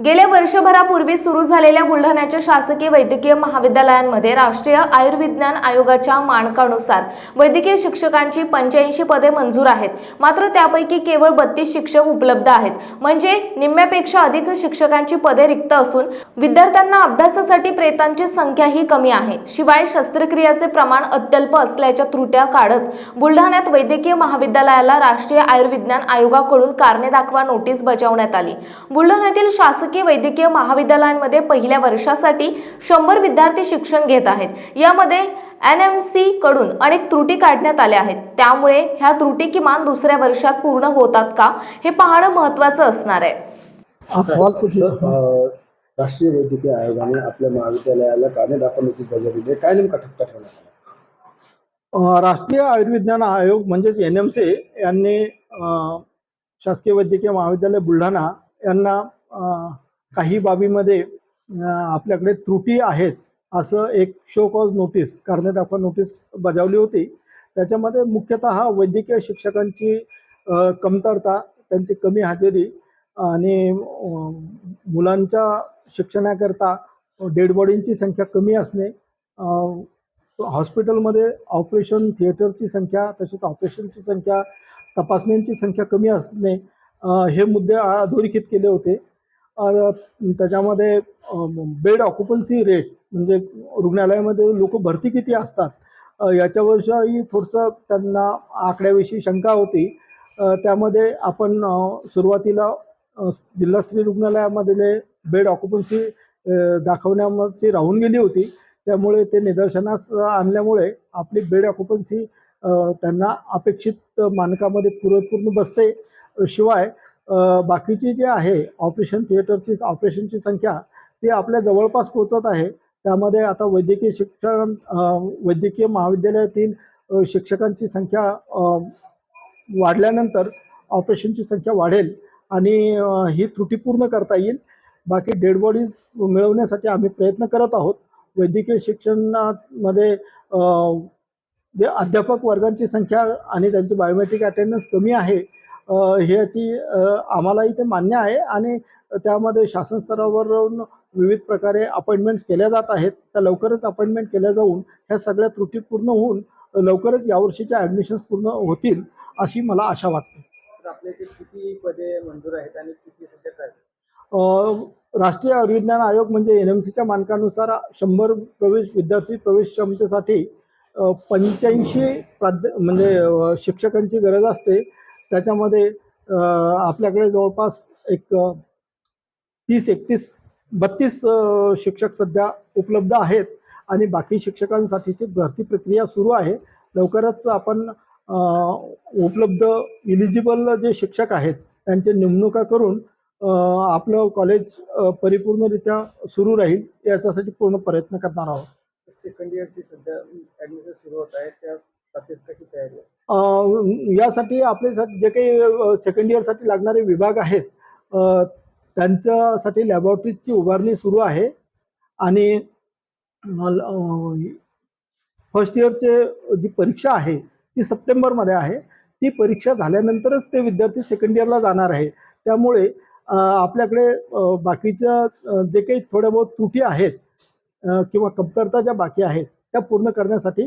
गेल्या वर्षभरापूर्वी सुरू झालेल्या बुलढाण्याच्या शासकीय वैद्यकीय महाविद्यालयांमध्ये राष्ट्रीय आयुर्विज्ञान आयोगाच्या मानकानुसार वैद्यकीय शिक्षकांची पंच्याऐंशी पदे मंजूर आहेत. मात्र त्यापैकी केवळ बत्तीस शिक्षक उपलब्ध आहेत. म्हणजे निम्म्यापेक्षा अधिक शिक्षकांची पदे रिक्त असून विद्यार्थ्यांना अभ्यासासाठी प्रेतांची संख्याही कमी आहे. शिवाय शस्त्रक्रियाचे प्रमाण अत्यल्प असल्याच्या त्रुट्या काढत बुलढाण्यात वैद्यकीय महाविद्यालयाला राष्ट्रीय आयुर्विज्ञान आयोगाकडून कारणे दाखवा नोटीस बजावण्यात आली. बुलढाण्यातील शासकीय वैद्यकीय महाविद्यालयांमध्ये पहिल्या वर्षासाठी शंभर विद्यार्थी शिक्षण घेत आहेत. यामध्ये एन एम सी कडून अनेक त्रुटी काढण्यात आल्या आहेत. त्यामुळे ह्या त्रुटी किमान दुसऱ्या वर्षात पूर्ण होतात का हे पाहणं महत्त्वाचं असणार आहे. राष्ट्रीय वैद्यकीय आयोगाने आपल्या महाविद्यालयाला कारणे दाखवा नोटीस बजावलेली आहे काय नेमका ठपका अ, राष्ट्रीय आयुर्विज्ञान आयोग म्हणजेच एन एम सी यांनी शासकीय वैद्यकीय महाविद्यालय बुलढाणा यांना काही बाबीमध्ये आपल्याकडे त्रुटी आहेत असं एक शो कॉज नोटीस कारणे दाखवा नोटीस बजावली होती. त्याच्यामध्ये मुख्यतः वैद्यकीय शिक्षकांची कमतरता त्यांची कमी हजेरी आणि मुलांच्या शिक्षणाकरता डेड बॉडींची संख्या कमी असणे हॉस्पिटलमध्ये ऑपरेशन थिएटरची संख्या तसेच ऑपरेशनची संख्या तपासण्यांची संख्या कमी असणे हे मुद्दे अधोरेखित केले होते. त्याच्यामध्ये बेड ऑक्युपन्सी रेट म्हणजे रुग्णालयामध्ये लोक भरती किती असतात याच्यावरही थोडंसं त्यांना आकड्याविषयी शंका होती. त्यामध्ये आपण सुरुवातीला अ, जिल्हा स्त्री रुग्णालयामधले बेड ऑक्युपन्सी दाखवण्याची राहून गेली होती. त्यामुळे ते निदर्शनास आणल्यामुळे आपली बेड ऑक्युपन्सी त्यांना अपेक्षित मानकामध्ये पूर्वपूर्ण बसते. शिवाय बाकीची जे आहे ऑपरेशन थिएटरची ऑपरेशनची संख्या ती आपल्या जवळपास पोचत आहे. त्यामध्ये आता वैद्यकीय शिक्षण वैद्यकीय महाविद्यालयातील शिक्षकांची संख्या वाढल्यानंतर ऑपरेशनची संख्या वाढेल आणि ही त्रुटी पूर्ण करता येईल. बाकी डेड बॉडीज मिळवण्यासाठी आम्ही प्रयत्न करत आहोत. वैद्यकीय शिक्षणामध्ये जे अध्यापक वर्गांची संख्या आणि त्यांची बायोमेट्रिक अटेंडन्स कमी आहे ह्याची आम्हालाही ते मान्य आहे आणि त्यामध्ये शासन स्तरावरून विविध प्रकारे अपॉइंटमेंट्स केल्या जात आहेत. त्या लवकरच अपॉइंटमेंट केल्या जाऊन ह्या सगळ्या त्रुटी पूर्ण होऊन लवकरच यावर्षीच्या ॲडमिशन्स पूर्ण होतील अशी मला आशा वाटते. तर आपल्या इथे किती पदे मंजूर आहेत आणि किती सध्या काय? अ, राष्ट्रीय आयुर्विज्ञान आयोग म्हणजे एन एम सीच्या मानकानुसार शंभर प्रवेश विद्यार्थी प्रवेश क्षमतेसाठी पंच्याऐंशी प्राध्य म्हणजे शिक्षकांची गरज असते. त्याच्यामध्ये आपल्याकडे जवळपास एक तीस एकतीस बत्तीस शिक्षक सध्या उपलब्ध आहेत आणि बाकी शिक्षकांसाठीची भरती प्रक्रिया सुरू आहे. लवकरच आपण उपलब्ध इलिजिबल जे शिक्षक आहेत त्यांचे नेमणुका करून आपलं कॉलेज परिपूर्णरित्या सुरू राहील याच्यासाठी पूर्ण प्रयत्न करणार आहोत. सेकंड इयरची सध्या ॲडमिशन सुरू होत आहे. त्या यासाठी आपले जे काही सेकंड इयरसाठी लागणारे विभाग आहेत त्यांच्यासाठी लॅबॉरेटरीजची उभारणी सुरू आहे. आणि फर्स्ट इयरचे जी परीक्षा आहे ती सप्टेंबरमध्ये आहे. ती परीक्षा झाल्यानंतरच ते विद्यार्थी सेकंड इयरला जाणार आहे. त्यामुळे आपल्याकडे बाकीच्या जे काही थोड्या बहुत त्रुटी आहेत किंवा कमतरता ज्या बाकी आहेत त्या पूर्ण करण्यासाठी